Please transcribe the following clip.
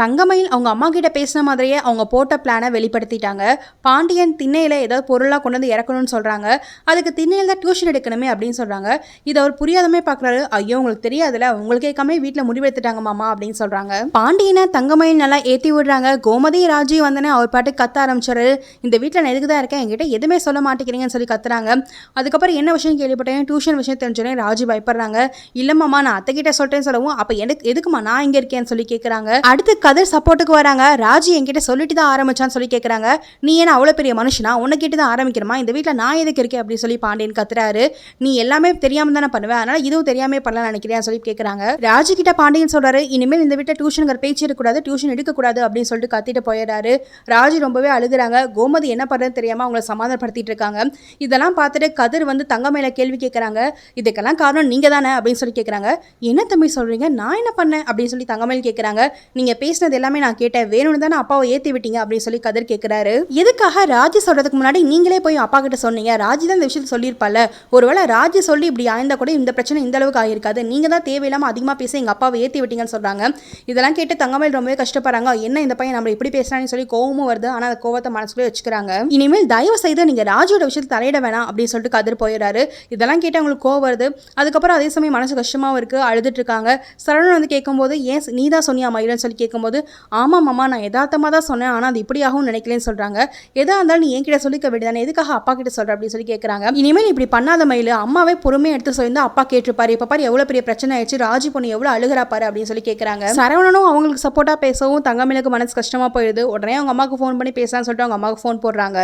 தங்கமயில் அவங்க அம்மா கிட்ட பேசின மாதிரியே அவங்க போட்ட பிளானை வெளிப்படுத்திட்டாங்க. பாண்டியன் திண்ணையில் ஏதாவது பொருளாக கொண்டு வந்து இறக்கணும்னு சொல்கிறாங்க அதுக்கு திண்ணையில் தான் டியூஷன் எடுக்கணுமே அப்படின்னு சொல்கிறாங்க இதை அவர் புரியாதமே பார்க்குறாரு ஐயோ உங்களுக்கு தெரியாதுல உங்களுக்கு கேட்காம வீட்டில் முடிவெடுத்துட்டாங்க மாமா அப்படின்னு சொல்கிறாங்க பாண்டியனை தங்கமயில் நல்லா ஏற்றி விடுறாங்க. கோமதி ராஜி வந்தனே அவர் பாட்டு கத்த ஆரம்பிச்சாரு. இந்த வீட்டில் நான் எதுக்கு தான் இருக்கேன்? என்கிட்ட எதுவுமே சொல்ல மாட்டேங்கிறீங்கன்னு சொல்லி கத்துறாங்க. அதுக்கப்புறம் என்ன விஷயம் கேள்விப்பட்டேன்? டியூஷன் விஷயம் தெரிஞ்சோடனே ராஜி பயப்படுறாங்க. இல்லைம்மாமா நான் அத்தைக்கிட்ட சொல்கிறேன்னு சொல்லிட்டேன்னு சொல்லவும் அப்போ எனக்கு எதுக்குமா நான் இங்கே இருக்கேன்னு சொல்லி கேட்குறாங்க அடுத்து கதிர் சப்போர்ட்டுக்கு வராங்க. ராஜி என்கிட்ட சொல்லிட்டு தான் ஆரம்பிச்சான்னு சொல்லி கேட்குறாங்க நீ ஏன்னா அவ்வளோ பெரிய மனுஷனா? உன்னை கேட்டு தான் ஆரம்பிக்கிறமா இந்த வீட்டில் நான் எதுக்கு இருக்கேன்? அப்படின்னு சொல்லி பாண்டியன் கத்துறாரு. நீ எல்லாமே தெரியாமல் தானே பண்ணுவேன் அதனால இதுவும் தெரியாமல் பண்ணலாம் நினைக்கிறேன் சொல்லி கேட்குறாங்க ராஜி கிட்ட பாண்டியன் சொல்கிறாரு இனிமேல் இந்த வீட்டில் டியூஷனுங்கிற பேச்சு இருக்கக்கூடாது டியூஷன் எடுக்கக்கூடாது அப்படின்னு சொல்லிட்டு கத்திட்டு போயிடுறாரு. ராஜி ரொம்பவே அழுகுறாங்க கோமதி என்ன பண்ணுறதுன்னு தெரியாமல் அவங்கள சமாதானப்படுத்திட்டு இருக்காங்க. இதெல்லாம் பார்த்துட்டு கதிர் வந்து தங்க மேலே கேள்வி கேட்குறாங்க இதுக்கெல்லாம் காரணம் நீங்கள் தானே அப்படின்னு சொல்லி கேட்குறாங்க என்ன தம்பி சொல்கிறீங்க நான் என்ன பண்ணேன்? அப்படின்னு சொல்லி தங்கமேல் கேட்குறாங்க நீங்கள் பேச பேசினது எல்லாமே நான் கேட்டேன். வேணும்னு தானே அப்பாவை ஏற்றி விட்டீங்க அப்படின்னு சொல்லி கதிர் கேட்குறாரு எதுக்காக ராஜி சொல்றதுக்கு முன்னாடி நீங்களே போய் அப்பா கிட்ட சொன்னீங்க? ராஜி தான் இந்த விஷயத்தை சொல்லியிருப்பால ஒருவேளை ராஜி சொல்லி இப்படி ஆயிருந்தா கூட இந்த பிரச்சனை இந்த அளவுக்கு ஆகிருக்காது நீங்க தான் தேவையில்லாம அதிகமாக பேசி எங்க அப்பாவை ஏற்றி விட்டீங்கன்னு சொல்றாங்க. இதெல்லாம் கேட்டு தங்கமேல் ரொம்பவே கஷ்டப்படுறாங்க. என்ன இந்த பையன் நம்ம இப்படி பேசுறான்னு சொல்லி கோவமும் வருது. ஆனால் அந்த கோவத்தை மனசுக்குள்ளே வச்சுக்கிறாங்க. இனிமேல் தயவு செய்து நீங்க ராஜோட விஷயத்தை தலையிட வேணாம் அப்படின்னு சொல்லிட்டு கதிர் போயிடுறாரு. இதெல்லாம் கேட்டு அவங்களுக்கு கோவம் வருது. அதுக்கப்புறம் அதே சமயம் மனசு கஷ்டமாகவும் இருக்கு. அழுதுட்டு இருக்காங்க. சரவணன் வந்து கேட்கும்போது ஏன் நீ தான் சொன்னியா மயிலன்னு சொல்லி கேட்கும்போது ஆமாம் மாமா நான் யதார்த்தமாக தான் சொன்னேன். ஆனால் அது இப்படியாகவும் நினைக்கலன்னு சொல்கிறாங்க எதாக இருந்தாலும் நீ என்கிட்ட சொல்லிக்க வேண்டியதானே எதுக்காக அப்பா கிட்ட சொல்கிற அப்படின்னு சொல்லி கேட்குறாங்க இனிமேல் இப்படி பண்ணாத மயில். அம்மாவே பொறுமையாக எடுத்து சொல்லியிருந்தா அப்பா கேட்டிருப்பாரு. இப்போ பாரு எவ்வளோ பெரிய பிரச்சனை ஆயிடுச்சு. ராஜி பொண்ணு எவ்வளோ அழுகிறா பாரு அப்படின்னு சொல்லி கேட்குறாங்க சரவணனும் அவங்களுக்கு சப்போர்ட்டாக பேசவும் தங்கமேலுக்கு மனசு கஷ்டமாக போயிடுது. உடனே அவங்க அம்மாவுக்கு ஃபோன் பண்ணி பேசலாம்னு சொல்லிட்டு அவங்க அம்மாவுக்கு ஃபோன் போடுறாங்க.